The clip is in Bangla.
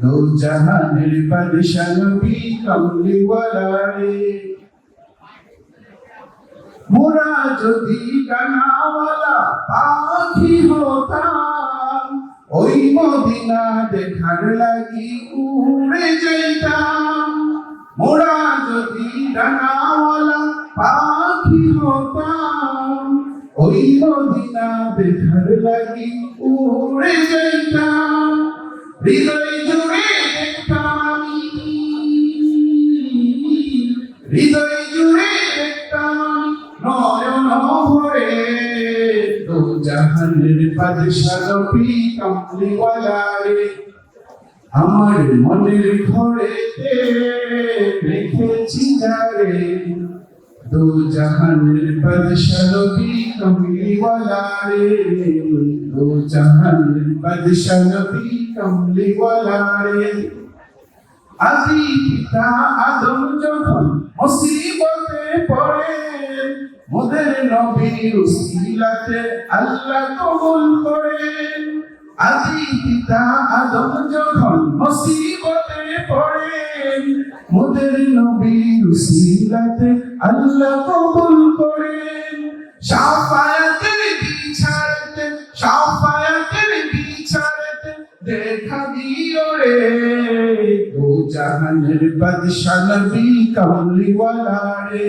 দো জাহানের বাদশা নবী কমলিওয়ালা রে মোরা যদি কানাওয়ালা পাখি হতাম ওই মদিনা দেখার লাগি উড়ে যেতাম মোরা যদি ডানাওয়ালা পাখি হতাম ওই মদিনা দেখার লাগি উড়ে যেতাম হৃদয় হৃদয় জুড়ে দেখতাম নয়ন ভরে দু জাহানের বাদশা নবী কমলিওয়ালা রে আমার মনের ঘরেতে রেখেছি যারে। দু জাহানের বাদশা নবী কমলিওয়ালা রে দু জাহানের বাদশা নবী কমলিওয়ালা রে আদি পিতা মোদের নবীর উসিলাতে আল্লাহ কবুল করে আদি পিতা আদম যখন মুসিবতে পড়ে মোদের নবীর উসিলাতে আল্লাহ কবুল করে শাফায়াতের বিছাড়তে শাফায়াতের বিছাড়তে দেখা দিও রে। দু জাহানের বাদশা নবী কমলিওয়ালা রে।